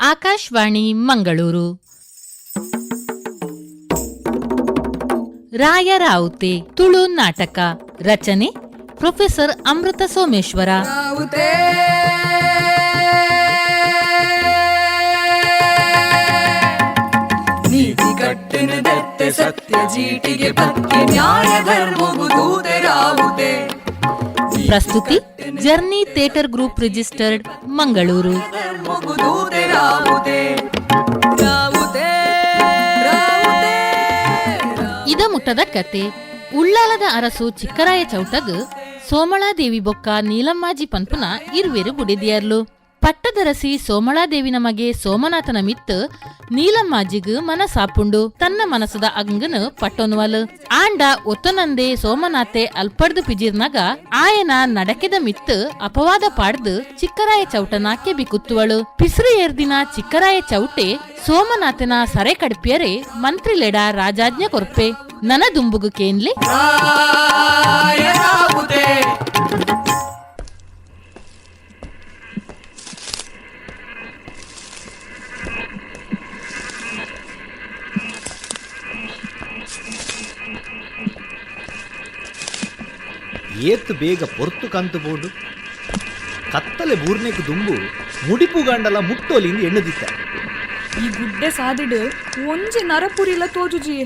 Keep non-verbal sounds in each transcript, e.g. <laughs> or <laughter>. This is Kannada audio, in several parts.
ಆಕಾಶವಾಣಿ ಮಂಗಳೂರು. ರಾಯರಾವುತೆ ತುಳು ನಾಟಕ ರಚನೆ ಪ್ರೊಫೆಸರ್ ಅಮೃತ ಸೋಮೇಶ್ವರ. ಸತ್ಯ ಜೀಟಿಗೆ ನ್ಯಾಯ ಧರ್ಮವು ರಾವುತೆ. ಪ್ರಸ್ತುತಿ journey theatre group registered Mangaluru. ಇದ ಮುಟ್ಟದ ಕತೆ, ಉಳ್ಳಾಲದ ಅರಸು ಚಿಕ್ಕರಾಯ ಚೌಟಗ್ ಸೋಮಳಾದೇವಿ ಬೊಕ್ಕ ನೀಲಮ್ಮಾಜಿ ಪನ್ಪುನ ಇರುವೆರು ಬುಡಿದಿಯರ್ಲು. ಪಟ್ಟದರಸಿ ಸೋಮಳಾದೇವಿನ ನಮಗೆ ಸೋಮನಾಥನ ಮಿತ್ ನೀಲಮ್ಮಾಜಿಗ್ ಮನಸಾಪುಂಡು, ತನ್ನ ಮನಸದ ಅಂಗನ ಪಟ್ಟೊನ್ವಲ್ ಆಂಡ ಒತ್ತೊನಂದೆ ಸೋಮನಾಥೆ ಅಲ್ಪಡ್ದು ಪಿಜಿರ್ನಗ ಆಯನ ನಡಕೆದ ಮಿತ್ ಅಪವಾದ ಪಾಡ್ದು ಚಿಕ್ಕರಾಯ ಚೌಟನ ಕೆಬಿ ಕುತ್ತುವಳು. ಪಿಸ್ರು ಏರ್ದಿನ ಚಿಕ್ಕರಾಯ ಚೌಟೆ ಸೋಮನಾಥನ ಸರೆ ಕಡ್ಪಿಯರೆ ಮಂತ್ರಿಲೆಡ ರಾಜಾಜ್ಞೆ ಕೊರ್ಪೆ. ನನ ದುಂಬುಗು ಕೇನ್ಲೆ ಏತ್ ಬೇಗ ಪೊರ್ತು ಕಂತು ಬೋಡು. ಕತ್ತಲೆ ಬೂರ್ನೆಕ್ ದುಂಬು ಮುಡಿಪು ಗಂಡಲ ಮುಟ್ಟೋಲಿಂದ ಎಣ್ಣದಿತ್ತ. ಈ ಗುಡ್ಡೆ ಸಾದಿಡ್ ಒಂಜಿ ನರಪುರಿಲ ತೋಜುಜಿ.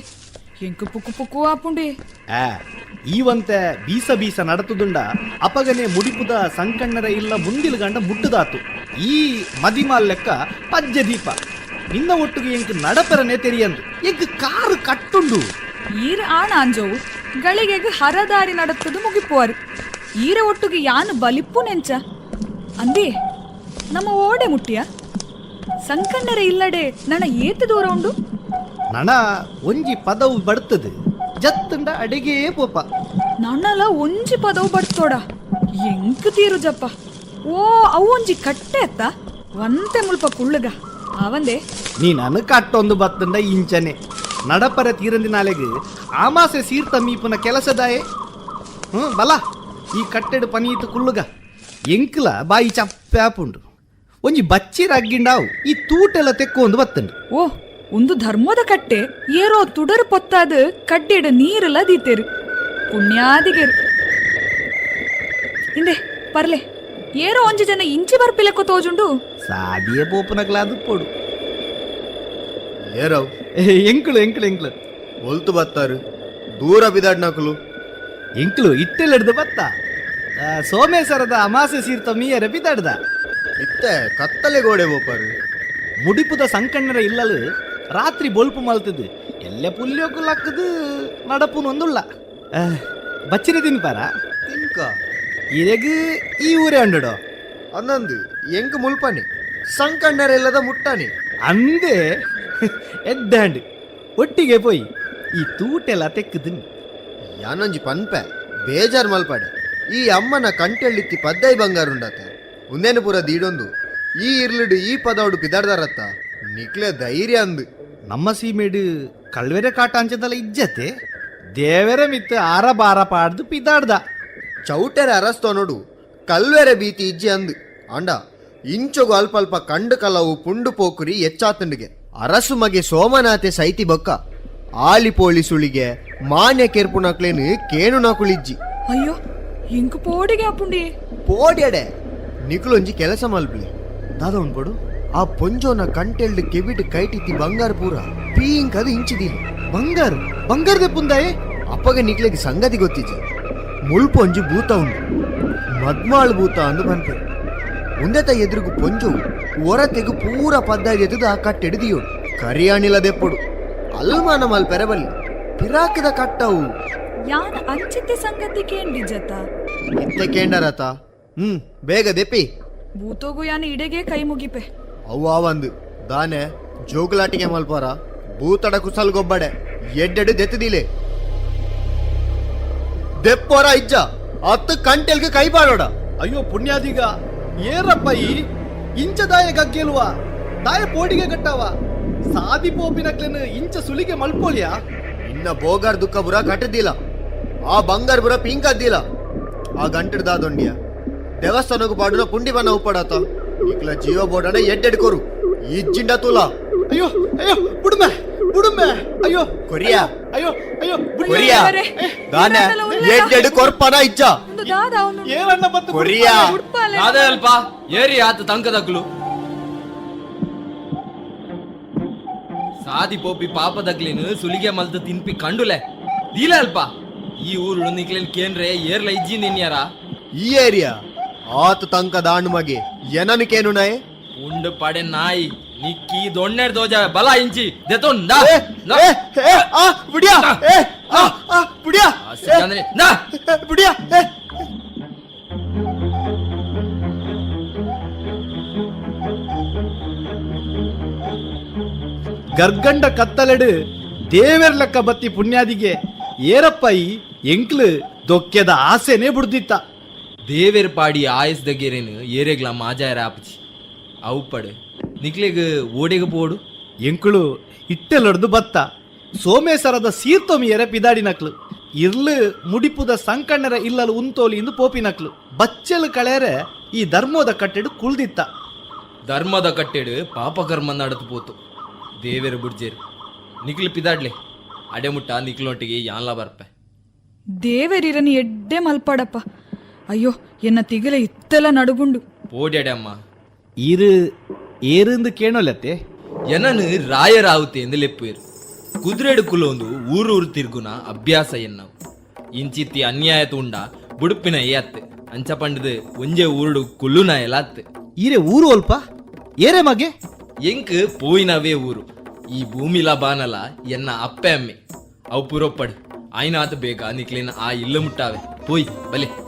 ಎಂಕು ಪುಕು ಪುಕು ಆಪುಂಡಿ. ಆ ಈವಂತೆ ಬೀಸ ಬೀಸ ನಡತುದುಂಡ ಅಪಗನೆ ಮುಡಿಪುದ ಸಂಕಣ್ಣರ ಇಲ್ಲ ಮುಂದಿಲ್ ಗಂಡ ಮುಟ್ಟುದಾತು. ಈ ಮದಿಮಾಲ್ ಲೆಕ್ಕ ಪಜ್ಜ ದೀಪ. ನಿನ್ನ ಒಟ್ಟಿಗೆ ಎಂಕ್ ನಡಪರನೆ ತೆರಿಯಂದು. ಎಂಕ್ ಕಾರು ಕಟ್ಟುಂಡು. ಈರ ಆಣ ಅಂಜವು. ಗಳಿಗೆಗ್ ಹರದಾರಿ ನಡತ್ತದು ಮುಗಿಪುವರು. ಈರ ಒಟ್ಟಿಗೆ ಯಾನು ಬಲಿಪ್ಪು ನೆಂಚ? ಅಂದಿ ನಮ್ಮ ಓಡೆ ಮುಟ್ಟಿಯ? ಸಂಕಣ್ಣರ ಇಲ್ಲಡೆ ನನ ಏತು ದೂರ ಉಂಡು? ನಣ ಒಂಜಿ ಪದವು ಬಡ್ತದೆ ಜತ್ತಂಡ ಅಡಿಗೆ ಪೋಪ. ನನಲ ಒಂಜಿ ಪದವು ಬಡ್ತೋಡ ಎಂಕ್ ತೀರು ಜಪ್ಪ? ಓ ಅವು ಒಂಜಿ ಕಟ್ಟೆ ಅತ್ತ? ಒಂತೆ ಮುಲ್ಪ ಕುಳ್ಳುಗ. ಅವಂದೆ ನೀ ನನ್ ಕಟ್ಟೊಂದು ಬತ್ತಂಡ ಇಂಚನೆ. ನಡಪರ ತೀರಂದಿನಾಲೆಗ್ ಆಮಾಸೆ ಸೀರ್ತ ಮೀಪುನ ಕೆಲಸದಾಯೆ. ಹ್ಞೂ ಬಲ. ಈ ಕಟ್ಟೆಡು ಪನೀತು ಕುಳ್ಳುಗ. ಎಂಕ್ಲ ಬಾಯಿ ಚಪ್ಪಾಪುಂಡು ಒಂಜಿ ಬಚ್ಚಿ ಅಗ್ಗಿಂಡಾವು ಈ ತೂಟೆಲ್ಲ ತೆಕ್ಕೊಂದು ಬತ್ತಂಡು. ಓ ಒಂದು ಧರ್ಮದ ಕಟ್ಟೆ. ಏರೋ ತುಡರ್ ಪೊತ್ತಾದ ಕಡ್ಡೆಡ ನೀರೆಲ್ಲ ದೀತೇರು. ಪುಣ್ಯಾದಿಗೆರು. ಇಂದೆ ಪರ್ಲೆ. ಏರೋ ಒಂಜಿ ಜನ ಇಂಚಿ ಬರ್ಪಿಲಕ್ಕ ತೋಜುಂಡು. ಸಾದಿಯ ಪೋಪುನಗ್ಲಾದು ಪೋಡು. ಏರವ್ ಏ, ಎಂಕ್ಲು ಎಂಕ್ಲು ಎಂಕ್ಲು ಒಲ್ತು ಬತ್ತಾರು. ದೂರ ಬಿದಾಡ್ನಕಲು ಎಂಕ್ಲು ಇಟ್ಟೆಲ್ಲೆಡ್ದು ಬತ್ತ. ಆ, ಸೋಮೇಶ್ವರದ ಅಮಾಸೆ ಸೀರ್ತ ಮೀಯರ ಬಿದ್ದಾಡ್ದ ಇತ್ತೆ ಕತ್ತಲೆ ಗೋಡೆ ಬೋಪಾರು ಮುಡಿಪುದ ಸಂಕಣ್ಣರ ಇಲ್ಲಲು ರಾತ್ರಿ ಬೊಲ್ಪು ಮಲ್ತದು. ಎಲ್ಲ ಪುಲ್ಯೋಕು ಲಕ್ಕದು ನಡಪುನು ಒಂದುಳ್ಳ ಆ, ಬಚ್ಚಿರ ತಿನ್ಪಾರ? ತಿನ್ಕ. ಇದೆಗ್ ಈ ಊರೇ ಅಂಡಡು? ಅನ್ನೊಂದು ಎಂಕ್ ಸಂಕಣ್ಣರ ಸಂಕಣ್ಣರೆಲ್ಲದ ಮುಟ್ಟಾನಿ. ಅಂದೆ? <laughs> ಎದ್ದಾಂಡ್. ಒಟ್ಟಿಗೆ ಪೋಯಿ. ಈ ತೂಟೆಲ್ಲ ತೆಕ್ಕದು ಯಾನೊಂಜಿ ಪನ್ಪೆ ಬೇಜಾರ್ ಮಲ್ಪಡೆ. ಈ ಅಮ್ಮನ ಕಂಟೆಳ್ಳಿತ್ತಿ ಪದ್ದೈ ಬಂಗಾರುಂಡತ ಉಂದೇನು ಪೂರ ದೀಡೊಂದು. ಈ ಇರ್ಲಿಡು ಈ ಪದವಡು ಪಿದಾಡ್ದಾರತ್ತ. ನಿಕ್ಲೆ ಧೈರ್ಯ ಅಂದು. ನಮ್ಮ ಸೀಮೆಡು ಕಳ್ವೆರೆ ಕಾಟ ಅಂಚದಲ್ಲ ಇಜ್ಜತೆ. ದೇವರ ಮಿತ್ತ ಆರ ಬಾರ ಪಾಡ್ದು ಪಿದಾಡ್ದ. ಚೌಟೆರೆ ಅರಸ್ತೋ ನೋಡು. ಕಲ್ವೆರೆ ಬೀತಿ ಇಜ್ಜಿ ಅಂದು. ಅಂಡ ಇಂಚೊಗು ಅಲ್ಪಲ್ಪ ಕಂಡು ಕಲವು ಪುಂಡು ಪೋಕುರಿ ಎಚ್ಚಾತಂಡಿಗೆ. ಅರಸು ಮಗೆ ಸೋಮನಾಥೆ ಸೈತಿ ಬೊಕ್ಕ. ಆಲಿಪೋಳಿ ಸುಳಿಗೆ ಮಾನ್ಯ ಕೆರ್ಪು ನಕ್ಲೇನು ಕೇಣು ನಕುಳಿಜ್ಜಿ. ಅಯ್ಯೋ ಎಂಕ್ ಪೋಡಿಗೆ ಆಪುಂಡಿ ಪೋಡ್ಯಡೆ ನಿಕ್ಲೊಂಜಿ ಕೆಲಸ ಮಲ್ಪಲಿ ದಾದ ಉಂಡ್ಬಡು ಆ ಪೊಂಜೋನ ಕಂಟೆಲ್ಡ್ ಕೆಬಿಟ್ ಕೈಟಿತ್ತಿ ಬಂಗಾರ ಪೂರ. ಪೀಂಕ್ ಅದು ಇಂಚಿದಿಲ್ಲ ಬಂಗಾರ ಬಂಗಾರದ ಪುಂದಾಯೆ ಅಪ್ಪಗೆ ನಿಕ್ಲೆಗೆ ಸಂಗತಿ ಗೊತ್ತಿಜ್ಜಿ. ಮುಳ್ಪೊಂಜಿ ಭೂತ ಉಂಡು. ಮದ್ಮಾಳ್ ಭೂತ ಅಂದು ಬಂತೆ ಉಂದೆತ ಎದುರುಗು ಪೊಂಜು ಹೊರತೆಗು ಪೂರ ಪದ್ದಾಗಿ ಎದುದು ಆ ಕಟ್ಟೆಡಿದಿಯೋಡು ಕರಿಯಾಣಿಲ ದೆಪ್ಪೊಡು ಅಲ್ಮಾನ ಮಲ್ ಪೆರಬಲ್ಲಿ. ಪಿರಾಕದ ಕಟ್ಟವು. ಯಾನ ಅಂಚಿತ್ತೆ ಸಂಗತಿ ಕೇಂಡಿ ಜತ? ಇತ್ತೆ ಕೇಂಡರತ? ಹ್ಮ್ ಬೇಗ ದೆಪ್ಪಿ. ಭೂತೋಗು ಯಾನ ಇಡೆಗೆ ಕೈ ಮುಗಿಪೆ. ಅವ್ವ ಅವಂದು. ದಾನೆ ಜೋಗುಲಾಟಿಗೆ ಮಲ್ಪಾರ. ಭೂತಡ ಕುಸಲ್ ಗೊಬ್ಬಡೆ ಎಡ್ಡೆಡು ದೆತ್ತದಿಲೆ. ದೆಪ್ಪೋರ ಇಜ್ಜ. ಹತ್ತು ಕಂಟೆಲ್ಗೆ ಕೈ ಬಾಡೋಡ. ಅಯ್ಯೋ ಪುಣ್ಯಾದಿಗ. ಏರಪ್ಪ ಈ? ಇಂಚ ದಾಯ ಗಗ್ಗೆಲ್ವ ದಾಯ ಪೋಡಿಗೆ ಕಟ್ಟವ ಸಾದಿ ಪೋಪಿನಕ್ಲೆನ್ ಇಂಚ ಸುಲಿಗೆ ಮಲ್ಪೋಲಿಯಾ ಇನ್ನ ಬೋಗಾರ್ ದುಃಖ ಬುರ ಕಟ್ಟದಿಲ್ಲ ಆ ಬಂಗಾರ ಬುರ ಪಿಂಕ್ ಅದ್ದಿಲ್ಲ ಆ ಗಂಟಡ್ ದೊಂಡಿಯ ದೇವಸ್ಥಾನಕ್ಕೂ ಪಾಡುನ ಪುಂಡಿ ಬನ್ನ ಉಪ್ಪಡಾತ ಇಕ್ಲ ಜೀವ ಬೋಡನ ಎಡ್ಡೆಡ್ ಕೊರು ಇಜ್ಜಿಂಡ ತೂಲಾ ಅಯ್ಯೋ ಅಯ್ಯೋ ಬುಡುಮೆ ಬುಡುಮೆ ಅಯ್ಯೋ ಕೊರಿಯಾ ಅಯ್ಯೋ ಅಯ್ಯೋ ಬುಡುಮೆ. ಕೊರಿಯಾ ದಾನ. ಎಡ್ಡೆಡು ಕೊರ್ಪನ ಒಂದು ದಾದ ಅವನು. ಏನನ್ನ ಬಂತು ಕೊರಿಯಾ. ಉಡ್ಪಾಲೆ ಅದೇ ಅಲ್ಪ ಏರಿ ಆತ ತಂಕದಗ್ಲು ಸಾದಿ ಪೋಪಿ ಪಾಪದಗ್ಲಿನ ಸುಲಿಗೆ ಮಲ್ತು ತಿನ್ಪಿ ಕಂಡುಲೆ. ದೀಲ ಅಲ್ಪ. ಈ ಊರು ನಿಕ್ಲೆನ್ ಕೇಂದ್ರೆ ಏರ್ಲ ಇಜ್ಜಿ ನಿನ್ಯಾರ. ಈ ಏರಿಯಾ ಆತ ತಂಕ ದಾಂಡ್ ಮಗೆ. ಏನನಿಕೇನು ನಾಯ್? ಉಂಡು ಪಡೆ ನಾಯಿ ನಿಕ್ಕಿ ದೊಣ್ಣೆರ್ ದೋಜ ಬಲ ಇಂಚಿ ದೆತೊಂಡ್ ಏ. ಏ, ಆ, ಬಿಡ್ಯಾ. ಏ, ಆ, ಆ, ಬಿಡ್ಯಾ. ಆ ನಾ. ಏ, ಏ. ಗರ್ಗಂಡ ಕತ್ತಲೆಡು ದೇವರ ಲೆಕ್ಕ ಬತ್ತಿ ಪುಣ್ಯಾದಿಗೆ ಏರಪ್ಪೈ ಎಂಕ್ಲು ದೊಕ್ಕೆದ ಆಸೆನೇ ಬಿಡ್ದಿತ್ತ. ದೇವೇರ್ ಪಾಡಿ ಆಯಸ್ ದಗ್ಗೆರೇನು ಏರೆಗ್ಲ ಮಾಜಾಯರ ಆಪಚಿ ಅವು ಪಡೆ ನಿಕ್ಲೆಗ್ ಓಡೆಗ ಪೋಡು. ಎಂಕ್ಳು ಇಟ್ಟೆಲೊಡ್ದು ಬತ್ತ. ಸೋಮೇಶ್ವರದ ಸೀರ್ತೊಮಿ ಎರೆ ಪಿದಾಡಿನಕ್ಲು. ಇರ್ಲು ಮುಡಿಪುದ ಸಂಕಣ್ಣರ ಇಲ್ಲಲು ಉಂತೋಲಿ ಇಂದು ಪೋಪಿನಕ್ಲು. ಬಚ್ಚಲು ಕಳೆರೆ ಈ ಧರ್ಮದ ಕಟ್ಟೆಡು ಕುಳ್ದಿತ್ತ. ಧರ್ಮದ ಕಟ್ಟೆಡು ಪಾಪಕರ್ಮ ನಡೆದು ಪೋತು. ದೇವೇರು ಬುಡ್ಜೇರು ನಿಕ್ಲು ಪಿದಾಡ್ಲೆ. ಅಡೆಮುಟ್ಟ ನಿಕ್ಲೊಟ್ಟಿಗೆ ಯಾನ್ಲ ಬರ್ಪೆ. ದೇವರಿರನಿ ಎಡ್ಡೆ ಮಲ್ಪಾಡಪ್ಪ. ಅಯ್ಯೋ ಎನ್ನ ತಿಗಲೆ ಇತ್ತೆಲ್ಲ ನಡುಗುಂಡು. ಪೋಡ್ಯಾಡೆ ಅಮ್ಮ. ಇರು ಏರಿಂದ ಕೇಳೋಲತ್ತೆ ಎನನು ರಾಯರಾವುತೆ ಎಂದು ಲೆಪ್ಪೇರು ಕುದುರೆಡು ಕುಲೊಂದು ಊರು ಊರು ತಿರ್ಗುನ ಅಭ್ಯಾಸ ಎನ್ನವು. ಇಂಚಿತ್ತಿ ಅನ್ಯಾಯ ತುಂಡ ಬುಡುಪಿನ ಏಯತ್ತೆ. ಅಂಚ ಪಂಡದು ಒಂಜೆ ಊರುಡು ಕುಲ್ಲುನ ಎಲಾತ್ತೆ ಈರೆ ಊರು ಅಲ್ಪ? ಏರೆ ಮಗೆ? ಎಂಕ್ ಪೋಯಿನವೇ ಊರು. ಈ ಭೂಮಿಲ ಬಾನಲ ಎನ್ನ ಅಪ್ಪೆ ಅಮ್ಮೆ. ಅವು ಪುರೊಪ್ಪಡು. ఆయన ಬೇಗ, ನಿಕ್ಲಿನ ಆ ಇಲ್ಲ ಮುಟ್ಟಾವೆ. ಪೋಯ್ ಬಲೆ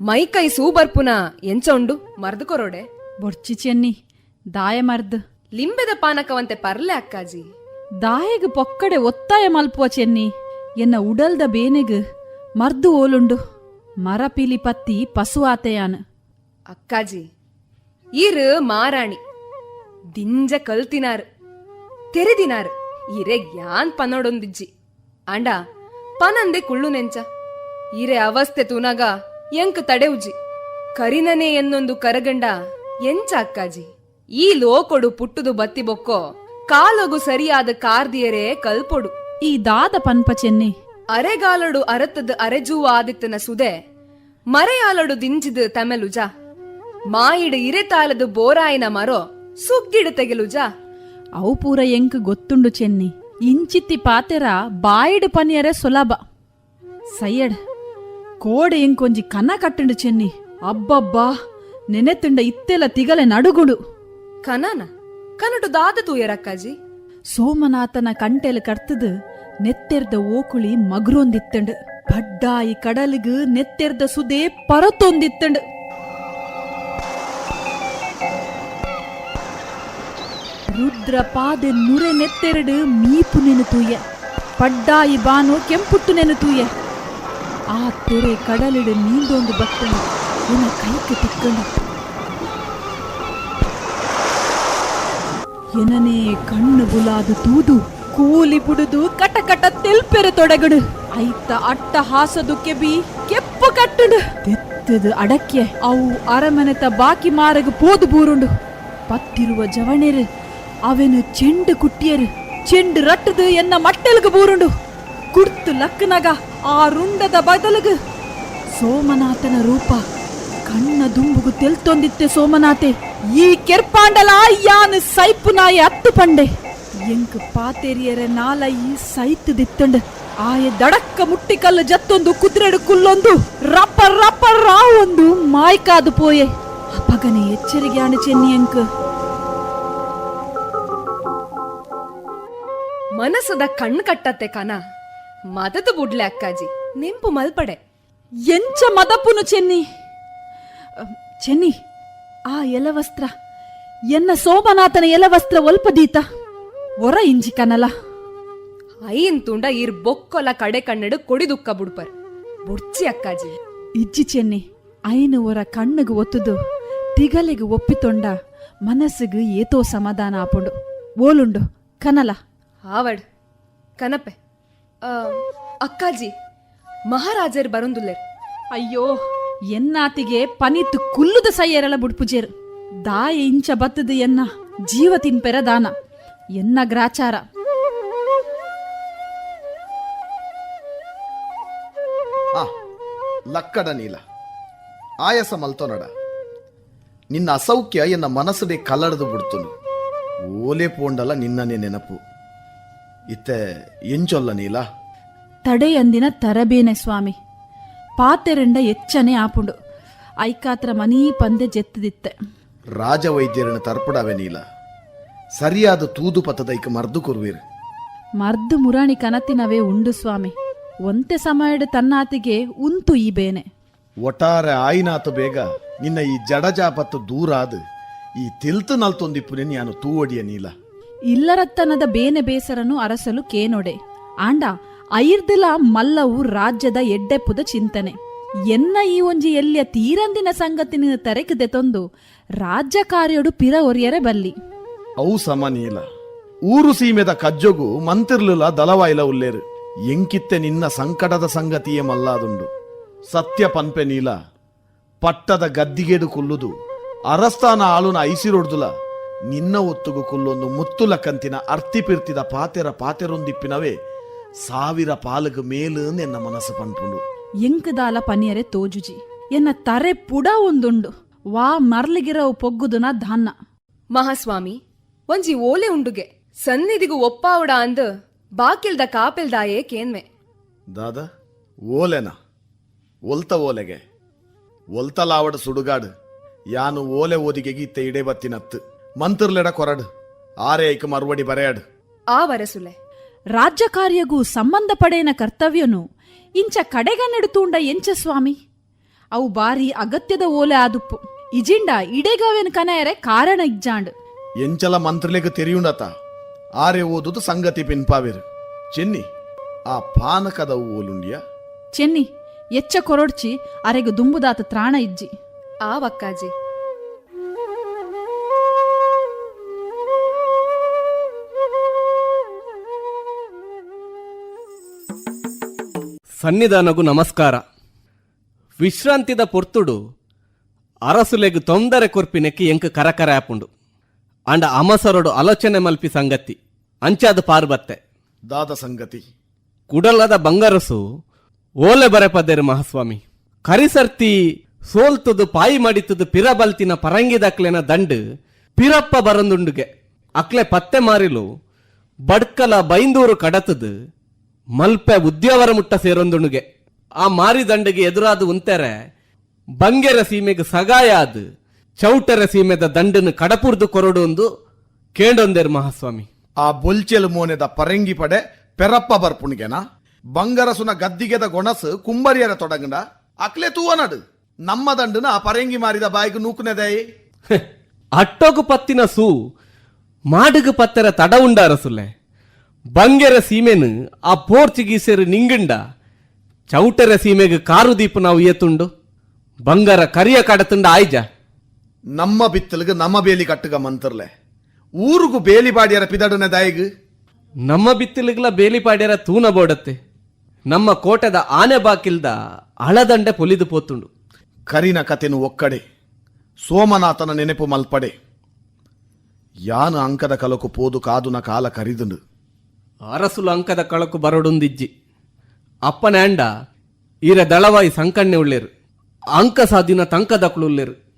ಮೈಕೈ ಸೂಬರ್ಪುನ ಎಂಚ ಉಂಡು ಮರ್ದು ಕೊರೋಡೆ. ಬೊಡ್ಚಿ ಚೆನ್ನಿ ದಾಯ ಮರ್ದ್. ಲಿಂಬೆದ ಪಾನಕವಂತೆ ಪರ್ಲೆ ಅಕ್ಕಾಜಿ. ದಾಯೆಗ್ ಪೊಕ್ಕಡೆ ಒತ್ತಾಯ ಮಲ್ಪುವ ಚೆನ್ನಿ. ಎನ್ನ ಉಡಲ್ದ ಬೇನೆಗ್ ಮರ್ದು ಓಲುಂಡು. ಮರ ಪೀಲಿ ಪತ್ತಿ ಆತೆಯಾನ. ಅಕ್ಕಾಜಿ ಈರು ಮಾರಾಣಿ. ದಿಂಜ ಕಲ್ತಿನಾರ್. ತೆರೆದಿನಾರ್. ಇರೆಗ್ ಯಾನ್ ಪನ್ನೋಡೊಂದಿಜ್ಜಿ ಅಂಡ ಪನಂದೆ ಕುಳ್ಳು ನೆಂಚ ಇರೆ ಅವಸ್ಥೆ ತುನಗ ಎಂಕ್ ತಡೆವುಜಿ. ಕರಿನನೆ ಎನ್ನೊಂದು ಕರಗಂಡ ಎಂಚ ಅಕ್ಕಾಜಿ. ಈ ಲೋಕೊಡು ಪುಟ್ಟುದು ಬತ್ತಿ ಬೊಕ್ಕೊ ಕಾಲೊಗು ಸರಿಯಾದ ಕಾರ್ದಿಯರೆ ಕಲ್ಪೊಡು. ಈ ದಾದ ಪನ್ಪ ಚೆನ್ನಿ ಅರೆಗಾಲಡು ಅರತದ ಅರೆಜೂವ ಆದಿತ್ತನ ಸುದೆ ಮರೆಯಾಲಡು ದಿಂಜಿದ ತಮೆಲುಜ. ಮಾಯಿಡ ಇರೆತಾಲದು ಬೋರಾಯಿನ ಮರೋ ಸುಗ್ಗಿಡ ತೆಗೆಲುಜ. ಅವು ಪೂರ ಎಂಕ್ ಗೊತ್ತುಂಡು ಚೆನ್ನಿ. ಇಂಚಿತ್ತಿ ಪಾತೆರ ಬಾಯಿಡು ಪನಿಯರೆ ಸುಲಭ. ಸಯ್ಯಡ್ ಕೋಡೆ ಎಂಕೊಂಜಿ ಕನ ಕಟ್ಟುಂಡು ಚೆನ್ನಿ. ಅಬ್ಬಬ್ಬಾ ನೆನೆತುಂಡ ಇತ್ತೆಲ ತಿಗಲೆ ನಡುಗುಡು ಕನನ? ಕನಟು ದಾದ ತೂಯರಕ್ಕಾಜಿ ಸೋಮನಾಥನ ಕಂಟೆಲ್ ಕರ್ತದು ನೆತ್ತೆರ್ದ ಓಕುಳಿ ಮಗ್ರೊಂದಿತ್ತಂಡು. ಬಡ್ಡಾಯಿ ಕಡಲಿಗು ನೆತ್ತೆರ್ದ ಸುದೇ ಪರತೊಂದಿತ್ತಂಡು. ರುದ್ರ ಪಾದೆ ನುರೆ ನೆತ್ತೆರಡು ಮೀಪು ನೆನು ತೂಯ. ಪಡ್ಡಾಯಿ ಬಾನು ಕೆಂಪುಟ್ಟು ನೆನು ತೂಯ. ಆ ತೆರೆ ಕಡಲಿಡು ನೀಂದೊಂದು ಬತ್ತಂಡು ಎನ ಕೈಕ್ಕೆ ತಿಕ್ಕಂಡು. ಎನನೇ ಕಣ್ಣು ಗುಲಾದು ತೂದು, ಕೂಲಿ ಬುಡುದು, ಕಟ ಕಟ ತೆಲ್ಪೆರೆ ತೊಡಗಡು. ಐತ ಅಟ್ಟ ಹಾಸದು ಕೆಬಿ, ಕೆಪ್ಪು ಕಟ್ಟುಡು ತೆತ್ತದು ಅಡಕ್ಕೆ ಅವು ಅರಮನೆತ ಬಾಕಿ ಮಾರಗ ಪೋದು ಬೂರುಂಡು. ಪತ್ತಿರುವ ಜವಣೆರು, ಅವೆನು ಚೆಂಡು ಕುಟ್ಟಿಯರು, ಚೆಂಡು ರಟ್ಟದು ಎನ್ನ ಮಟ್ಟೆಲ್ಗ ಬೂರುಂಡು. ಕುಡ್ತು ಲಕ್ಕನಗ ಆ ರುಂಡದ ಬದಲಗು. ಸೋಮನಾಥನ ರೂಪ ಕಣ್ಣ ದುಂಬುಗು ತೆಲ್ತೊಂದಿತ್ತೆ ಸೋಮನಾಥೆ. ಈ ಕೆರ್ಪಾಂಡಲ ಯಾನ್ ಸೈಪು ನಾಯ ಅತ್ತು ಪಂಡೆ. ಎಂಕ್ ಪಾತೆರಿಯರ ನಾಲ ಈ ಸೈತ್ ದಿತ್ತಂಡ್. ಆಯ ದಡಕ್ಕ ಮುಟ್ಟಿಕಲ್ಲು ಜತ್ತೊಂದು, ಕುದುರೆಡು ಕುಲ್ಲೊಂದು, ರಪ್ಪ ರಪ್ಪ ರಾವೊಂದು ಮಾಯ್ಕಾದು ಪೋಯೆ. ಅಪಗನೆ ಎಚ್ಚರಿಗೆ ಅಣ ಚೆನ್ನಿ ಅಂಕ್ ಮನಸ್ಸದ ಕಣ್ಣು ಕಟ್ಟತ್ತೆ ಕನ. ಮದದ ಬುಡ್ಲೆ ಅಕ್ಕಾಜಿ ನೆಂಪು ಮಲ್ಪಡೆ. ಎಂಚ ಮದಪುನು ಚೆನ್ನಿ. ಚೆನ್ನಿ ಆ ಎಲವಸ್ತ್ರ. ಎನ್ನ ಸೋಮನಾಥನ ಎಲವಸ್ತ್ರ ಒಲ್ಪದೀತ. ಹೊರ ಇಂಜಿ ಕನಲ ಐನ್ ತುಂಡ ಇರ್ ಬೊಕ್ಕೊಲ ಕಡೆ ಕಣ್ಣಡು ಕೊಡಿದುಕ್ಕ ಬುಡ್ಪರ್. ಬುಡ್ಚಿ ಅಕ್ಕಾಜಿ. ಇಜ್ಜಿ ಚೆನ್ನಿ ಐನು ಹೊರ ಕಣ್ಣುಗು ಒತ್ತುದು. ತಿಗಲಿಗೆ ಒಪ್ಪಿತೊಂಡ ಮನಸ್ಸಿಗೆ ಏತೋ ಸಮಾಧಾನ ಆಪುಂಡು. ಓಲುಂಡು ಕನಲ. ಆವಡ್ ಕನಪೆ. ಅಕ್ಕಾಜಿ ಮಹಾರಾಜರ್ ಬರೊಂದುಲ್ಲೆರ್. ಅಯ್ಯೋ ಎನ್ನಾತಿಗೆ ಪನಿತ್ ಕುಲ್ಲುದ ಸೈಯರಲ ಬುಡ್ಪುಜೇರ್. ದಾಯ ಇಂಚ ಬತ್ತದ ಎನ್ನ ಜೀವ ತಿನ್ಪೆರ ದಾನ. ಎನ್ನ ಗ್ರಾಚಾರ. ಲಕ್ಕಡ ನೀಲ. ಆಯಾಸ ಮಲ್ತೋನಡ. ನಿನ್ನ ಅಸೌಖ್ಯ ಎನ್ನ ಮನಸ್ಸುಡೆ ಕಲ್ಲಡದು ಬಿಡ್ತು ಓಲೆ ಪೋಂಡಲ ನಿನ್ನನೆ ನೆನಪು. ಇತ್ತೆ ಎಂಚೊಲ್ಲ ನೀಲ? ತಡೆ ಅಂದಿನ ತರಬೇನೆ ಸ್ವಾಮಿ. ಪಾತೆರೆಂಡ ಎಚ್ಚನೆ ಆಪುಂಡು. ಐಕಾತ್ರ ಮನೀ ಪಂದೆ ಜೆತ್ತದಿತ್ತೆ. ರಾಜವೈದ್ಯರನ್ನು ತರ್ಪಡಾವೆ ನೀಲ. ಸರಿಯಾದ ತೂದು ಪತದೈಕ ಮರ್ದು ಕುರುವಿರು. ಮರ್ದು ಮುರಾಣಿ ಕನತಿನವೇ ಉಂಡು ಸ್ವಾಮಿ. ಒಂತೆ ಸಮಯಡ್ ತನ್ನಾತಿಗೆ ಉಂತು ಈ ಬೇನೆ. ಒಟ್ಟಾರೆ ಆಯಿನಾತು ಬೇಗ ನಿನ್ನ ಈ ಜಡಜಾಪತ್ತು ದೂರಾದ. ಆದು ಈ ತಿಲ್ತು ನಲ್ತೊಂದಿಪ್ಪುನೆ ನಾನು ತೂವಡಿಯ ನೀಲ. ಇಲ್ಲರತ್ತನದ ಬೇನೆ ಬೇಸರನು ಅರಸಲು ಕೇನೊಡೆ. ಆಂಡ, ಐರ್ದಿಲ ಮಲ್ಲವು ರಾಜ್ಯದ ಎಡ್ಡೆಪ್ಪುದ ಚಿಂತನೆ. ಎನ್ನ ಈ ಒಂಜಿ ಎಲ್ಲಿಯ ತೀರಂದಿನ ಸಂಗತಿನ ತೆರೆಕದೆ ತೊಂದು ರಾಜ್ಯ ಕಾರ್ಯಡು ಪಿರ ಒರಿಯರೆ ಬಲ್ಲಿ. ಅವು ಸಮ ನೀಲ ಊರು ಸೀಮೆದ ಕಜ್ಜೊಗು ಮಂತಿರ್ಲುಲ ದಲವಾಯಿಲ ಉಲ್ಲೇರು. ಎಂಕಿತ್ತೆ ನಿನ್ನ ಸಂಕಟದ ಸಂಗತಿಯೇ ಮಲ್ಲಾದುಂಡು. ಸತ್ಯ ಪನ್ಪೆ ನೀಲ. ಪಟ್ಟದ ಗದ್ದಿಗೆಡು ಕುಲ್ಲುದು. ಅರಸ್ತಾನ ಆಳುನ ಐಸಿರೊಡ್ದುಲ. ನಿನ್ನ ಒತ್ತುಗು ಕುಲ್ಲೊಂದು ಮುತ್ತುಲ ಕಂತಿನ ಅರ್ತಿಪಿರ್ತಿದ ಪಾತೆರ ಪಾತೆರೊಂದಿಪ್ಪಿನವೇ ಸಾವಿರ ಪಾಲುಗು ಮೇಲು ಎನ್ನ ಮನಸ್ಸು ಪಂಪುಂಡು ಎಂಕದಾಲ ಪನಿಯರೆ ತೋಜುಜಿ ಎನ್ನ ತರೆ ಪುಡ ಒಂದುಂಡು. ವಾ ಮರ್ಲಿಗಿರವು ಪೊಗ್ಗುದುನ ಧಾನ್ನ. ಮಹಾಸ್ವಾಮಿ ಒಂಜಿ ಓಲೆ ಉಂಡುಗೆ ಸನ್ನಿಧಿಗು ಒಪ್ಪಾವುಡ ಅಂದ್ ಬಾಕಿಲ್ದ ಕಾಪಿಲ್ದಾಯೇ ಕೇನ್ವೆ ದಾದ ಓಲೆನ? ಒಲ್ತ ಓಲೆಗೆ. ಒಲ್ತಲಾವಡ ಸುಡುಗಾಡು. ಯಾನು ಓಲೆ ಓದಿಗೆ ಗೀತೆ ಇಡೆ ಬತ್ತಿನತ್ತು ಮಂತಿರ್ಲೆಡ ಕೊರಡು ಆರೆ ಐಕ ಮರುವಡಿ ಬರೆಯಾಡು. ಆ ವರಸುಲೆ. ರಾಜ್ಯ ಕಾರ್ಯಗೂ ಸಂಬಂಧ ಪಡೆಯನ ಕರ್ತವ್ಯನು ಇಂಚ ಕಡೆಗನ್ನೆಡುತೂಂಡ ಎಂಚ ಸ್ವಾಮಿ. ಅವು ಬಾರಿ ಅಗತ್ಯದ ಓಲೆ ಆದುಪ್ಪು. ಇಜಿಂಡ ಇಡೆಗವೆನ್ ಕನಯರೆ ಕಾರಣ ಇಜ್ಜಾಂಡ್. ಎಂಚಲ ಮಂತ್ರಿಲೆಗ್ ತೆರಿಯುಂಡತ ಆರೆ ಓದುದು ಸಂಗತಿ ಪಿನ್ಪಾವಿರು. ಚೆನ್ನಿ ಆ ಪಾನಕದ ಓಲುಂಡಿಯ? ಚೆನ್ನಿ ಎಚ್ಚ ಕೊರೊಡ್ಚಿ ಅರೆಗು ದುಂಬುದಾತ ತ್ರಾಣ ಇಜ್ಜಿ. ಆ ವಕ್ಕಾಜಿ ಸನ್ನಿಧಾನಗೂ ನಮಸ್ಕಾರ. ವಿಶ್ರಾಂತಿದ ಪೊರ್ತುಡು ಅರಸುಲೆಗ್ ತೊಂದರೆ ಕೊರ್ಪಿನಕ್ಕೆ ಎಂಕ್ ಕರಕರ ಆಪುಂಡು. ಅಂಡ ಅಮಸರೊಡು ಆಲೋಚನೆ ಮಲ್ಪಿ ಸಂಗತಿ ಅಂಚಾದ ಪಾರ್ಬತ್ತೆ ದಾದ ಸಂಗತಿ. ಕುಡಲದ ಬಂಗರಸು ಓಲೆ ಬರೆಪದೇರು ಮಹಾಸ್ವಾಮಿ. ಕರಿಸರ್ತಿ ಸೋಲ್ತದು ಪಾಯಿ ಮಾಡಿತುದು ಪಿರಬಲ್ತಿನ ಪರಂಗಿದಕ್ಲೆನ ದಂಡು ಪಿರಪ್ಪ ಬರಂದುಂಡುಗೆ. ಅಕ್ಲೆ ಪತ್ತೆ ಮಾರಿಲು ಬಡ್ಕಲ ಬೈಂದೂರು ಕಡತದು ಮಲ್ಪೆ ಉದ್ಯವರ ಮುಟ್ಟ ಸೇರೊಂದುಣುಗೆ ಆ ಮಾರಿದಂಡಿಗೆ ಎದುರಾದ ಉಂತೆರೆ ಬಂಗೆರ ಸೀಮೆಗೆ ಸಗಾಯ ಅದು ಚೌಟರ ಸೀಮೆದ ದಂಡನ್ನು ಕಡಪುರ್ದು ಕೊರಡೊಂದು ಕೇಂಡೊಂದೇರು ಮಹಾಸ್ವಾಮಿ. ಆ ಬೊಲ್ಚೆಲ್ ಮೋನೆದ ಪರಂಗಿ ಪಡೆ ಪೆರಪ್ಪ ಬರ್ಪುಣಿಗೆನ ಬಂಗರಸುನ ಗದ್ದಿಗೆದ ಗೊಣಸು ಕುಂಬರಿಯರ ತೊಡಗಂಡ ಅಕ್ಲೆ ತೂವನಡು. ನಮ್ಮ ದಂಡನ ಆ ಪರಂಗಿ ಮಾರಿದ ಬಾಯಿಗೆ ನೂಕುನೆದಾಯಿ ಹೆ, ಅಟ್ಟೋಗು ಪತ್ತಿನ ಸೂ ಮಾಡುಗು ಪತ್ತರ ತಡ ಉಂಡ ಅರಸುಲೆ ಬಂಗೆರ ಸೀಮೆನು ಆ ಪೋರ್ಚುಗೀಸರು ನಿಂಗಂಡ ಚೌಟರ ಸೀಮೆಗೆ ಕಾರು ದೀಪ ನಾವು ಏತುಂಡು? ಬಂಗಾರ ಕರಿಯ ಕಡತುಂಡ ಆಯ್ಜ? ನಮ್ಮ ಬಿತ್ತಲಿಗೆ ನಮ್ಮ ಬೇಲಿ ಕಟ್ಟುಗ ಮಂತರ್ಲೆ. ಊರುಗು ಬೇಲಿ ಬಾಡಿಯರ ಪಿದಡನ ದಾಯಿಗು? ನಮ್ಮ ಬಿತ್ತಲಿಗ್ಲ ಬೇಲಿ ಪಾಡ್ಯರ ತೂನ ಬೋಡತ್ತೆ. ನಮ್ಮ ಕೋಟದ ಆನೆ ಬಾಕಿಲ್ದ ಅಳದಂಡೆ ಪೊಲಿದು ಪೋತುಂಡು. ಕರಿನ ಕತೆನು ಒಕ್ಕಡೆ ಸೋಮನಾಥನ ನೆನಪು ಮಲ್ಪಡೆ. ಯಾನ ಅಂಕದ ಕಲಕು ಪೋದು ಕಾದುನ ಕಾಲ ಕರಿದುಂಡು. ಅರಸುಲು ಅಂಕದ ಕಳಕು ಬರಡೊಂದಿಜ್ಜಿ. ಅಪ್ಪನ ಅಂಡ ಈರ ದಳವಾಯಿ ಸಂಕಣ್ಣೆ ಉಳ್ಳೇರು. ಅಂಕ ಸಾಧಿನ ತಂಕದಕ್ಕಳುಳ್ಳೇರು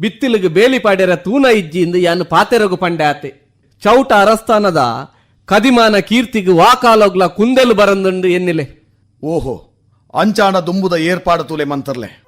ಬಿತ್ತಿಲಿಗೆ ಬೇಲಿ ಪಾಡ್ಯರ ತೂನ ಇಜ್ಜಿಯಿಂದ ಯಾನು ಪಾತೆರಗು ಪಂಡೆ ಆತೆ. ಚೌಟ ಅರಸ್ಥಾನದ ಕದಿಮಾನ ಕೀರ್ತಿಗೆ ವಾಕಾಲೋಗ್ಲ ಕುಂದೆಲು ಬರಂದುಂಡು ಎನ್ನಿಲೆ. ಓಹೋ, ಅಂಚಾಣ ದುಂಬುದ ಏರ್ಪಾಡು ತೂಲೆ ಮಂತರ್ಲೆ.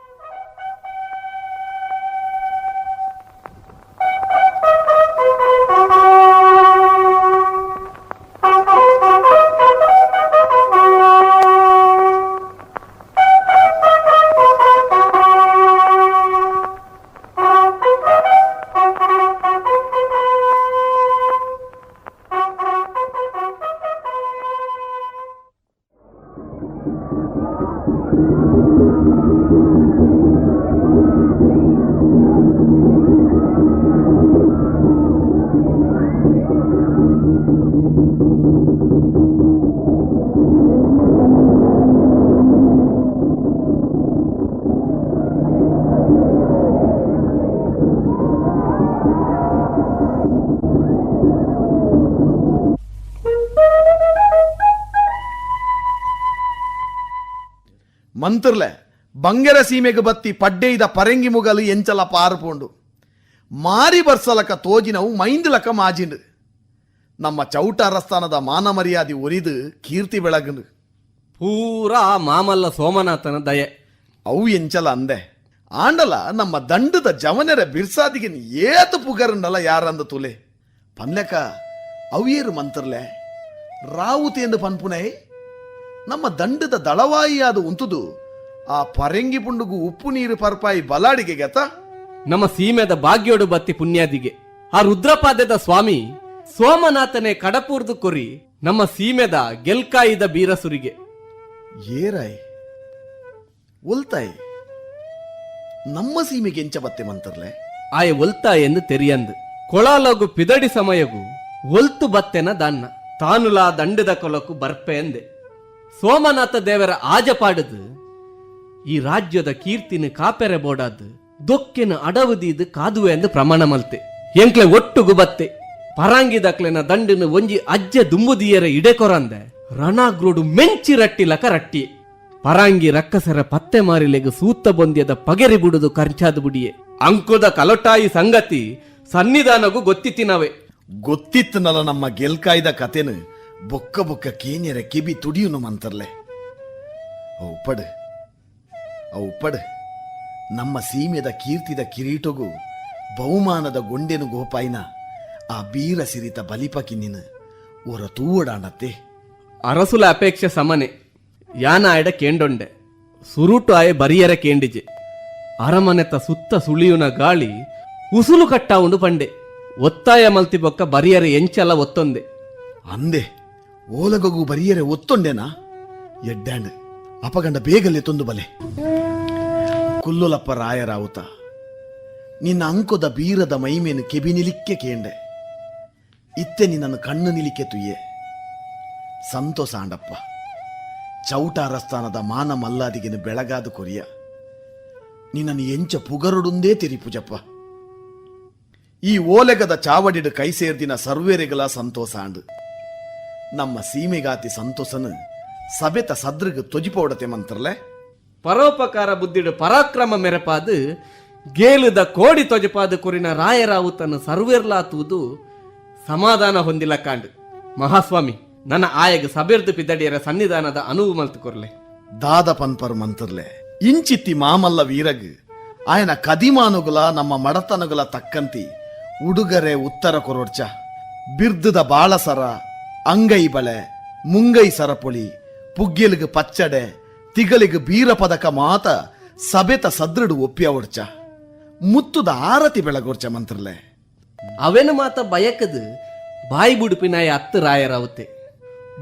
ಮಂತರ್ಲೆ ಬಂಗೆರ ಸೀಮೆಗೆ ಬತ್ತಿ ಪಡ್ಡೆಯ್ದ ಪರಂಗಿ ಮುಗಲು ಎಂಚಲ ಪಾರುಪೋಂಡು ಮಾರಿ ಬರ್ಸಲಕ ತೋಜಿನವು ಮೈಂದ್ಲಕ ಮಾಜಿಂಡು ನಮ್ಮ ಚೌಟ ಅರಸ್ಥಾನದ ಮಾನ ಮರ್ಯಾದೆ ಒರಿದು ಕೀರ್ತಿ ಬೆಳಗನು. ಪೂರಾ ಮಾಮಲ್ಲ ಸೋಮನಾಥನ ದಯೆ. ಅವು ಎಂಚಲ ಅಂದೆ. ಆಂಡಲ ನಮ್ಮ ದಂಡದ ಜವನರ ಬಿರ್ಸಾದಿಗಿನ ಏತು ಪುಗರನ್ನಲ್ಲ ಯಾರಂದ ತುಲೆ. ಪನ್ಲೆಕ ಅವೇರು ಮಂತರ್ಲೆ ರಾವುತಿ ಎಂದು ಪನ್ಪುನೆ. ನಮ್ಮ ದಂಡದ ದಳವಾಯಿ ಆದ ಉಂತುದು ಆ ಪರಂಗಿ ಪುಂಡುಗು ಉಪ್ಪು ನೀರು ಪರ್ಪಾಯಿ ಬಲಾಡಿಗೆ ಗತ ನಮ್ಮ ಸೀಮೆದ ಭಾಗ್ಯೋಡು ಬತ್ತಿ ಪುಣ್ಯಾದಿಗೆ. ಆ ರುದ್ರಪಾದ್ಯದ ಸ್ವಾಮಿ ಸೋಮನಾಥನೇ ಕಡಪೂರ್ದು ಕೊರಿ ನಮ್ಮ ಸೀಮೆದ ಗೆಲ್ಕಾಯಿದ ಬೀರಸುರಿಗೆ ಏರಾಯ್ ಒಲ್ತಾಯ್ ನಮ್ಮ ಸೀಮೆಗೆ ಎಂಚ ಬತ್ತೆ ಮಂತರ್ಲೆ? ಆಯ ಒಲ್ತಾಯ್ ಎಂದು ತೆರಿಯಂದು. ಕೊಳಾಲಗು ಪಿದಡಿ ಸಮಯಗು ಒಲ್ತು ಬತ್ತೆನ ದಾನ್ನ. ತಾನುಲಾ ದಂಡದ ಕೊಲಕು ಬರ್ಪೆ ಎಂದೆ. ಸೋಮನಾಥ ದೇವರ ಆಜಪಾಡದು ಈ ರಾಜ್ಯದ ಕೀರ್ತಿನ ಕಾಪೆರೆ ಬೋಡಾದ್ ದೊಕ್ಕಿನ ಅಡವುದೀದು ಕಾದುವೆ ಎಂದು ಪ್ರಮಾಣ ಮಲ್ತೆ. ಎಂಕ್ಲೆ ಒಟ್ಟುಗು ಬತ್ತೆ ಪರಾಂಗಿದಕ್ಲೆನ ದಂಡಿನ ಒಂಜಿ ಅಜ್ಜೆ ಇಡೆ ಇಡೆಕೊರಂದೆ. ರಣಾಗ್ರೋಡು ಮೆಂಚಿ ರಟ್ಟಿ ಲಕ ರಟ್ಟಿ. ಪರಾಂಗಿ ರಕ್ಕಸರ ಪತ್ತೆ ಮಾರಿಲೆಗೆ ಸೂತ್ತ ಬೊಂದ್ಯದ ಪಗೆರಿ ಬಿಡುದು ಕರ್ಚಾದ ಬುಡಿಯೆ. ಅಂಕುದ ಕಲೊಟಾಯಿ ಸಂಗತಿ ಸನ್ನಿಧಾನಗೂ ಗೊತ್ತಿತ್ತಿನವೆ. ಗೊತ್ತಿತ್ತನಲ್ಲ ನಮ್ಮ ಗೆಲ್ಕಾಯ್ದ ಕತೆನು ಬೊಕ್ಕ ಬೊಕ್ಕ ಕೇನ್ಯರ ಕಿಬಿ ತುಡಿಯುನು ಮಂತರ್ಲೆ. ಅವು ಪಡ್ ಅವು ಪಡ್, ನಮ್ಮ ಸೀಮೆದ ಕೀರ್ತಿದ ಕಿರೀಟಗೂ ಬಹುಮಾನದ ಗೊಂಡೆನು ಗೋಪಾಯಿನ. ಆ ಬೀರ ಸಿರಿತ ಬಲಿಪಕಿನ್ನಿನ ಒರ ತೂವಡಾಂಡತ್ತೆ ಅರಸುಲ ಅಪೇಕ್ಷೆ ಸಮನೆ ಯಾನ ಆಯ್ಡ ಕೇಂಡೊಂಡೆ ಸುರುಟು ಆಯೆ ಬರಿಯರ ಕೇಂಡಿಜೆ. ಅರಮನೆತ ಸುತ್ತ ಸುಳಿಯುನ ಗಾಳಿ ಉಸುಲು ಕಟ್ಟ ಉಂಡು ಪಂಡೆ ಒತ್ತಾಯ ಮಲ್ತಿ ಬೊಕ್ಕ ಬರಿಯರ ಎಂಚಲ್ಲ ಒತ್ತೊಂದೆ. ಅಂದೆ ಓಲಗಗು ಬರಿಯರೆ ಒತ್ತೊಂಡೆನಾ? ಎಡ್ಡಾಂಡ್ ಅಪಗಂಡ ಬೇಗಲೆ ತೊಂದು ಬಲೆ. ಕುಲ್ಲುಲಪ್ಪ ರಾಯರಾವುತ ನಿನ್ನ ಅಂಕುದ ಬೀರದ ಮೈಮೇನು ಕೆಬಿನಿಲಿಕ್ಕೆ ಕೇಂಡೆ. ಇತ್ತೆ ನಿನ್ನನ್ನು ಕಣ್ಣು ನಿಲಿಕೆ ತುಯ್ಯೆ. ಸಂತೋಷ ಆಂಡಪ್ಪ. ಚೌಟಾರಸ್ಥಾನದ ಮಾನ ಮಲ್ಲಾದಿಗಿನ ಬೆಳಗಾದ ಕೊರಿಯ. ನಿನ್ನನ್ನು ಎಂಚ ಪುಗರುಡುಂದೇ ತಿರಿಪುಜಪ್ಪ. ಈ ಓಲೆಗದ ಚಾವಡಿಡು ಕೈ ಸೇರ್ದಿನ ಸರ್ವೇರೆಗಲ ಸಂತೋಷ ಆಂಡು. ನಮ್ಮ ಸೀಮೆಗಾತಿ ಸಂತೋಷನು ಸಬೆತ ಸದ್ರಗ ತೊಜಿಪೋಡತೆ ಮಂತ್ರಲೆ. ಪರೋಪಕಾರ ಬುದ್ಧಿಡು ಪರಾಕ್ರಮ ಮೆರಪಾದು, ಗೇಲುದ ಕೋಡಿ ತೊಜಪಾದ ಕುರಿನ ರಾಯರಾವುತನ್ನು ಸರ್ವೇರ್ಲಾತುವುದು ಸಮಾಧಾನ ಹೊಂದಿಲ್ಲ ಕಾಂಡ್. ಮಹಾಸ್ವಾಮಿ, ನನ್ನ ಆಯಗ ಸಬೇರ್ದು ಪಿದಡಿಯರ ಸನ್ನಿಧಾನದ ಅನುವು ಮಲ್ತು ಕೊರ್ಲೆ. ದಾದ ಪನ್ಪರ್ ಮಂತ್ರಲೆ, ಇಂಚಿತ್ತಿ ಮಾಮಲ್ಲ ವೀರಗ್, ಆಯನ ಕದಿಮಾನುಗುಲ ನಮ್ಮ ಮಡತನುಗುಲ ತಕ್ಕಂತಿ ಉಡುಗರೆ ಉತ್ತರ ಕೊರೋಡ್ಚ. ಬಿರ್ದುದ ಬಾಳಸರ, ಅಂಗೈ ಬಳೆ, ಮುಂಗೈ ಸರಪುಳಿ, ಪುಗ್ಗೆಲಿಗೆ ಪಚ್ಚಡೆ, ತಿಗಲಿಗೆ ಬೀರ ಪದಕ ಮಾತ ಸಬೆತ ಸದೃಡು ಒಪ್ಪಿಯ ಮುತ್ತುದ ಆರತಿ ಬೆಳಗೋರ್ಚ ಮಂತ್ರಲೆ. ಅವೆನು ಮಾತ ಬಯಕದು ಬಾಯಿ ಬುಡುಪಿನಾಯಿ ಅತ್ತು ರಾಯರಾವುತೆ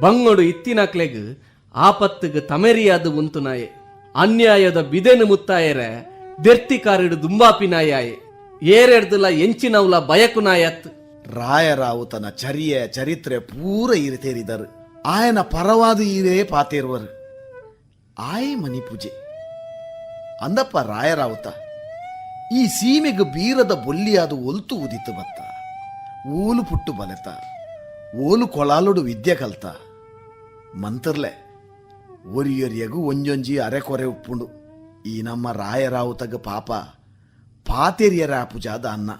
ಬಂಗೋಡು ಇತ್ತಿನಕ್ಲೆಗ್ ಆಪತ್ತಿಗೆ ತಮೆರಿಯಾದ ಉಂತು ನಾಯೆ. ಅನ್ಯಾಯದ ಬಿದೆನು ಮುತ್ತಾಯರೆ ದೆರ್ತಿಕಾರಿಡು ದುಂಬಾಪಿನಾಯಾಯೆ ಏರೆಡ್ದುಲ ಎಂಚಿನವುಲ ಬಯಕು ನಾಯತ್. ರಾಯರಾವುತನ ಚರಿಯ ಚರಿತ್ರೆ ಪೂರ ಇರಿತೇರಿದರು ಆಯನ ಪರವಾದ ಇರೇ ಪಾತೇರುವರು. ಆಯೆ ಮನಿ ಪೂಜೆ. ಅಂದಪ್ಪ ರಾಯರಾವುತ. ಈ ಸೀಮೆಗೆ ಬೀರದ ಬೊಲ್ಲಿಯಾದ ಒಲ್ತು ಉದಿತು ಬತ್ತ. ಓಲು ಪುಟ್ಟು ಬಲೆತ. ಓಲು ಕೊಳಾಲುಡು ವಿದ್ಯೆ ಕಲ್ತ. ಮಂತರ್ಲೆ ಒರಿಯೊರಿಯಗೂ ಒಂಜೊಂಜಿ ಅರೆಕೊರೆ ಉಪ್ಪುಂಡು. ಈ ನಮ್ಮ ರಾಯರಾವುತಗ ಪಾಪ ಪಾತೆರಿಯರ ಪೂಜಾದ ಅನ್ನ.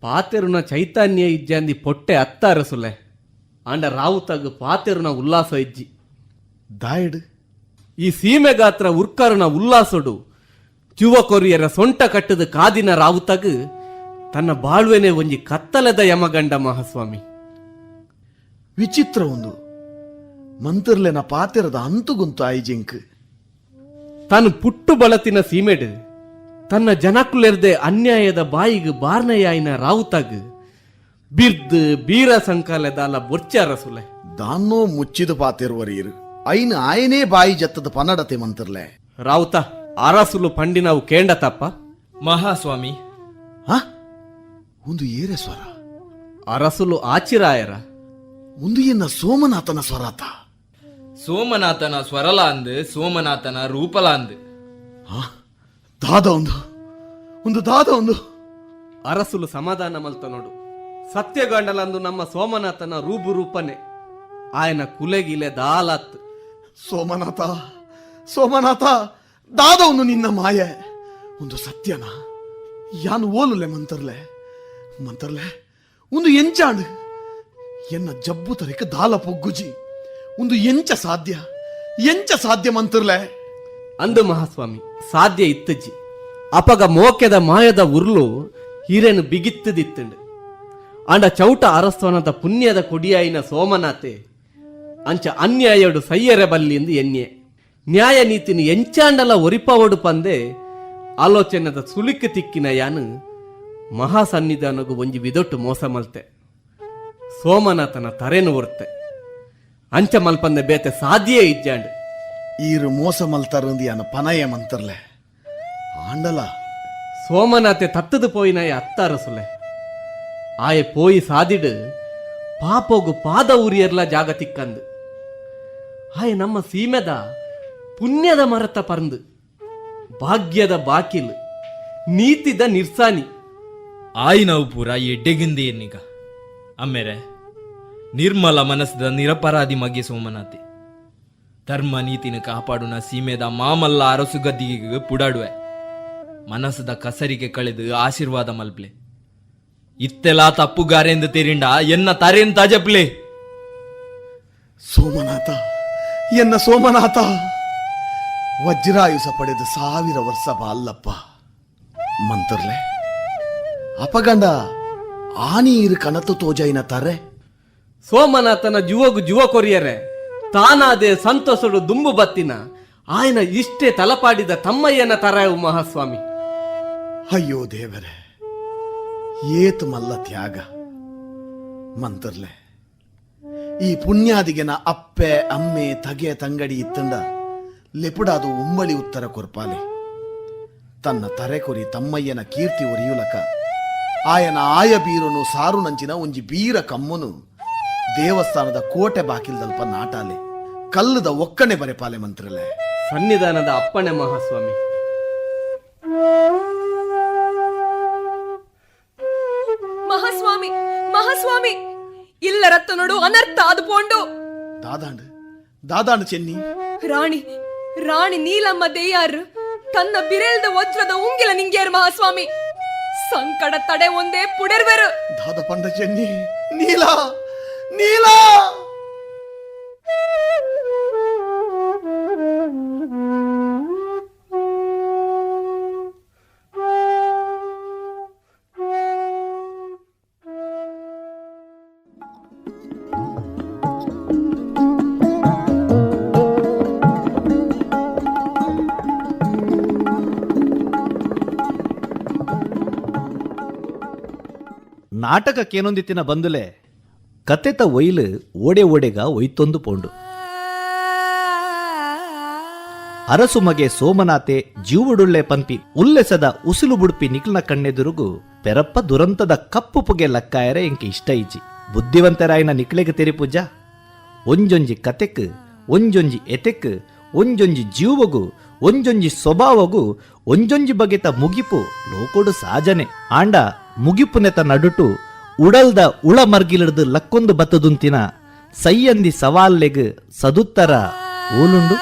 ಪಾತೆರುನ ಚೈತನ್ಯ ಇಜ್ಜಂದಿ ಪೊಟ್ಟೆ ಅತ್ತ ಅರಸುಲೆ ಆಂಡ ರಾವುತಗ್ ಪಾತೆರುನ ಉಲ್ಲಾಸ ಇಜ್ಜಿ. ದಾಯಡ್? ಈ ಸೀಮೆ ಗಾತ್ರ ಉರ್ಕರುನ ಉಲ್ಲಾಸೊಡು. ಯುವಕೊರಿಯರ ಸೊಂಟ ಕಟ್ಟದ ಕಾದಿನ ರಾವುತಗ್ ತನ್ನ ಬಾಳ್ವೆನೆ ಒಂಜಿ ಕತ್ತಲದ ಯಮಗಂಡ ಮಹಾಸ್ವಾಮಿ. ವಿಚಿತ್ರ ಒಂದು. ಮಂತ್ರಲೆನ ಪಾತೆರದ ಅಂತುಗುಂತು ಐಜಿಂಕ್ ತಾನು ಪುಟ್ಟು ಬಳತಿನ ಸೀಮೆಡ್ ತನ್ನ ಜನಕುಲೆರ್ದೆ ಅನ್ಯಾಯದ ಬಾಯಿಗೆ ಬಾರ್ನೆಯಾಯಿನ ರಾವುತಗ ಬಿರ್ದ್ ಬೀರ ಸಂಕಾಲೆದಾಲ ಬೊರ್ಚಾರಸುಲೆ ದಾನ್ನೋ ಮುಚ್ಚಿದ ಪಾತಿರುವರಿಯರು ಐನ್ ಆಯನೇ ಬಾಯಿ ಜತ್ತದ ಪನ್ನಡತೆ ಮಂತ್ರಲೆ. ರಾವುತ ಅರಸುಲು ಪಂಡಿನವು ಕೇಂಡ ತಪ್ಪ? ಮಹಾಸ್ವಾಮಿ. ಹಾ? ಒಂದು ಏರೆ ಸ್ವರ. ಅರಸುಲು ಆಚಿರಾಯರ. ಒಂದು ಎನ್ನ ಸೋಮನಾಥನ ಸ್ವರಾತ. ಸೋಮನಾಥನ ಸ್ವರಲ ಅಂದ್ ಸೋಮನಾಥನ ರೂಪಲ ಅಂದ್. ಹ? ದಾದ ಒಂದು. ಒಂದು ದಾದ ಒಂದು. ಅರಸುಲು ಸಮಾಧಾನ ಮಲ್ತ ನೋಡು. ಸತ್ಯಗಂಡಲಂದು ನಮ್ಮ ಸೋಮನಾಥನ ರೂಪು ರೂಪನೆ. ಆಯನ ಕುಲೆಗಿಲೆ ದಾಲತ್. ಸೋಮನಾಥ ಸೋಮನಾಥ ದಾದ ಒಂದು ನಿನ್ನ ಮಾಯೆ. ಒಂದು ಸತ್ಯನ. ಯಾನು ಓಲುಲೆ ಮಂತರ್ಲೆ. ಮಂತರ್ಲೆ, ಒಂದು ಎಂಚಾಂಡ್ ಎನ್ನ ಜಬ್ಬು ತರಿಕ ದಾಲ ಪೊಗ್ಗುಜಿ. ಒಂದು ಎಂಚ ಸಾಧ್ಯ. ಎಂಚ ಸಾಧ್ಯ ಮಂತರ್ಲೆ. ಅಂದ ಮಹಾಸ್ವಾಮಿ, ಸಾಧ್ಯ ಇತ್ತಜ್ಜಿ. ಅಪಗ ಮೋಕೆದ ಮಾಯದ ಉರ್ಲು ಹಿರೇನು ಬಿಗಿತ್ತದಿತ್ತಂಡು. ಅಂಡ ಚೌಟ ಅರಸ್ವನದ ಪುಣ್ಯದ ಕೊಡಿಯಾಯಿನ ಸೋಮನಾಥೆ ಅಂಚ ಅನ್ಯಾಯಡು ಸಯ್ಯರೆ ಬಲ್ಲಿಂದು ಎನ್ಯೆ. ನ್ಯಾಯ ನೀತಿನ ಎಂಚಾಂಡಲ ಒರಿಪವಡು ಪಂದೆ ಆಲೋಚನೆದ ಸುಲಿಕ ತಿಕ್ಕಿನ ಯಾನು ಮಹಾಸನ್ನಿಧಾನಗು ಒಂಜಿ ವಿದೊಟ್ಟು ಮೋಸ ಮಲ್ತೆ. ಸೋಮನಾಥನ ತರೆನು ಒರ್ತೆ. ಅಂಚ ಮಲ್ಪಂದೆ ಬೇತೆ ಸಾಧ್ಯೇ ಇಜ್ಜಾಂಡ್. ಈರು ಮೋಸ ಮಲ್ತಾರಂದು ಅನ್ನ ಪನಯ ಮಂತರ್ಲೆ. ಆಂಡಲ. ಸೋಮನಾಥೆ ತತ್ತದು ಪೋಯಿನಾಯ ಅತ್ತಾರಸುಲೆ. ಆಯೆ ಪೋಯಿ ಸಾದಿಡು ಪಾಪೋಗು ಪಾದ ಉರಿಯರ್ಲ ಜಾಗ ತಿಕ್ಕಂದು. ಆಯೆ ನಮ್ಮ ಸೀಮೆದ ಪುಣ್ಯದ ಮರತ ಪರಂದು ಭಾಗ್ಯದ ಬಾಕಿಲು ನೀತಿದ ನಿರ್ಸಾನಿ. ಆಯ್ನವು ಪೂರ ಎಡ್ಡೆಗಿಂದ ಏನಿಗ ಅಮ್ಮೆರೆ ನಿರ್ಮಲ ಮನಸ್ಸದ ನಿರಪರಾಧಿ ಮಗೆ ಸೋಮನಾಥಿ. ಧರ್ಮ ನೀತಿನ ಕಾಪಾಡುನ ಸೀಮೆದ ಮಾಮಲ್ಲ ಅರಸು ಗದ್ದಿಗೆ ಪುಡಾಡುವೆ. ಮನಸ್ಸದ ಕಸರಿಗೆ ಕಳೆದು ಆಶೀರ್ವಾದ ಮಲ್ಪ್ಲೆ. ಇತ್ತೆಲ್ಲ ತಪ್ಪುಗಾರೆಂದು ತೆರಿಂಡ ಎನ್ನ ತಾರೇನ್ ತಾಜಪ್ಲೆ ಸೋಮನಾಥ ಎನ್ನ ಸೋಮನಾಥ. ವಜ್ರಾಯುಸ ಪಡೆದು ಸಾವಿರ ವರ್ಷ ಬಾಲ್ಲಪ್ಪ ಮಂತರ್ಲೆ ಅಪಗಂಡ ಆನೀರು ಕನತು ತೋಜೈನ ತರೆ. ಸೋಮನಾಥನ ಜುವಗು ಜುವ ಕೊರಿಯರೆ ತಾನಾದೆ ಸಂತೋಷಡು ದುಂಬು ಬತ್ತಿನ ಆಯನ ಇಷ್ಟೇ ತಲಪಾಡಿದ ತಮ್ಮಯ್ಯನ ತರಾಯು ಮಹಾಸ್ವಾಮಿ. ಅಯ್ಯೋ ದೇವರೇ ಏತು ಮಲ್ಲ ತ್ಯಾಗ. ಮಂತರ್ಲೆ ಈ ಪುಣ್ಯಾದಿಗೆನ ಅಪ್ಪೆ ಅಮ್ಮೆ ತಗೆ ತಂಗಡಿ ಇತ್ತಂಡ ಲೆಪುಡಾದು ಉಂಬಳಿ ಉತ್ತರ ಕೊರ್ಪಾಲೆ. ತನ್ನ ತರೆ ಕೊರಿ ತಮ್ಮಯ್ಯನ ಕೀರ್ತಿ ಒರಿಯುಲಕ ಆಯನ ಆಯ ಬೀರುನು ಸಾರು ನಂಚಿನ ಒಂಜಿ ಬೀರ ಕಮ್ಮನು ದೇವಸ್ಥಾನದ ಕೋಟೆ ಬಾಕಿಲ್ದಲ್ಪ ನಾಟಾಲೆ. ಕಲ್ಲದ ಒಕ್ಕಣೆ ಬರೆಪಾಲೆ ಮಂತ್ರಲೆ. ಸನ್ನಿಧಾನದ ಅಪ್ಪಣೆ ಮಹಾಸ್ವಾಮಿ. ಮಹಾಸ್ವಾಮಿ ಮಹಾಸ್ವಾಮಿ ಇಲ್ಲ ರತ್ತ ನೋಡು ಅನರ್ಥ ಅದು ಪೋಂಡು ದಾದಾಂಡ್ ದಾದಾಂಡ್ ಚೆನ್ನಿ. ರಾಣಿ ರಾಣಿ ನೀಲಮ್ಮ ದೇಯಾರ್ ತನ್ನ ಬಿರೆಲ್ದ ವಜ್ರದ ಉಂಗಿಲ ನಿಂಗ್ಯಾರ ಮಹಾಸ್ವಾಮಿ ಸಂಕಟ ತಡೆ ಒಂದೇ ಪುಡೆರ್ವೆರು ದಾದ ಪಂಡ ಚೆನ್ನಿ ನೀಲ ನೀಲ ನಾಟಕಕ್ಕೇನೊಂದಿತ್ತಿನ ಬಂದುಲೆ, ಕತೆತ ಒಯ್ಲು ಓಡೆ ಓಡೆಗ ಒಯ್ತೊಂದು ಪೋಂಡು. ಅರಸು ಮಗೆ ಸೋಮನಾಥೆ ಜೀವುಡುಳ್ಳೆ ಪಂಪಿ ಉಲ್ಲೆಸದ ಉಸಿಲು ಬುಡುಪಿ ನಿಕ್ಲನ ಕಣ್ಣೆದುರುಗು ಪೆರಪ್ಪ ದುರಂತದ ಕಪ್ಪು ಪುಗೆ ಲಕ್ಕಾಯರೆ ಎಂಕೆ ಇಷ್ಟ ಇಜ್ಜಿ ಬುದ್ಧಿವಂತರಾಯನ ನಿಕ್ಲೆಗೆ ತೆರಿಪುಜ ಒಂಜೊಂಜಿ ಕತೆಕ್, ಒಂಜೊಂಜಿ ಎತೆಕ್, ಒಂಜೊಂಜಿ ಜೀವಗು, ಒಂಜೊಂಜಿ ಸ್ವಭಾವಗು, ಒಂಜೊಂಜಿ ಬಗೆತ ಮುಗಿಪು ಲೋಕೋಡು ಸಾಜನೆ. ಆಂಡ ಮುಗಿಪುನೆತ ನಡುಟು ಉಡಲ್ದ ಉಳ ಮರ್ಗಿಲಿಡ್ದು ಲಕ್ಕೊಂದು ಬತ್ತದುಂತಿನ ಸೈಯಂದಿ ಸವಾಲ್ಲೆಗ್ ಸದುತ್ತರ ಓಲುಂಡು?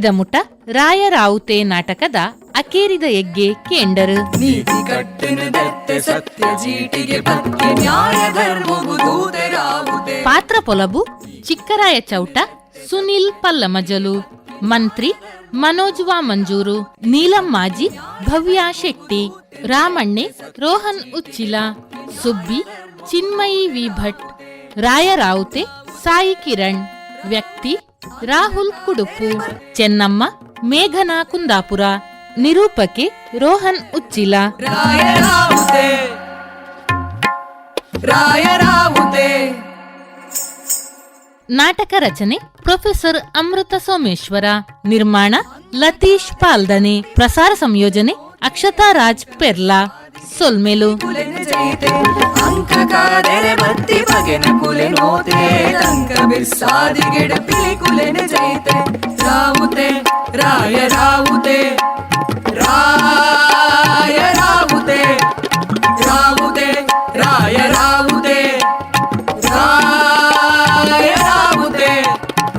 ಇದ ಮುಟ ರಾಯರಾವುತೆ ನಾಟಕದ ಅಕೇರಿದ ಎಗ್ಗೆ ಕೇಂಡರು. ನೀತಿ ಕಟ್ಟೆನು ದತ್ತೆ ಸತ್ಯ ಜೀಟಿಗೆ ಪಕ್ಕೆ ನ್ಯಾಯ ಧರ್ಮವು ದೂತರಾವುದೇ ಪಾತ್ರ ಪೊಲಬು ಚಿಕ್ಕರಾಯ ಚೌಟ ಸುನಿಲ್ ಪಲ್ಲಮಜಲು ಮಂತ್ರಿ ಮನೋಜ್ ಮಂಜೂರು ನೀಲಂ ಮಾಜಿ ಭವ್ಯ ಶೆಟ್ಟಿ ರಾಮಣ್ಣೆ ರೋಹನ್ ಉಚ್ಚಿಲ ಸುಬ್ಬಿ ಚಿನ್ಮಯಿ ವಿ ಭಟ್ ರಾಯರಾವುತೆ ಸಾಯಿ ಕಿರಣ್ ವ್ಯಕ್ತಿ ರಾಹುಲ್ ಕುಡುಪು ಚೆನ್ನಮ್ಮ ಮೇಘನಾ ಕುಂದಾಪುರ ನಿರೂಪಕೆ ರೋಹನ್ ಉಚ್ಚಿಲ ರಾಯರಾವುದೇ ರಾಯರಾವುದೇ ನಾಟಕ ರಚನೆ ಪ್ರೊಫೆಸರ್ ಅಮೃತ ಸೋಮೇಶ್ವರ ನಿರ್ಮಾಣ ಲತೀಶ್ ಪಾಲ್ದನೆ ಪ್ರಸಾರ ಸಂಯೋಜನೆ ಅಕ್ಷತಾ ರಾಜ್ ಪೆರ್ಲಾ ಸೊಲ್ಮೆಲು ರಾವುತೆ ರಾಯ ರಾವುತೆ ರಾಯ ರಾವುತೆ ರಾವುತೆ ರಾಯ ರಾವುತೆ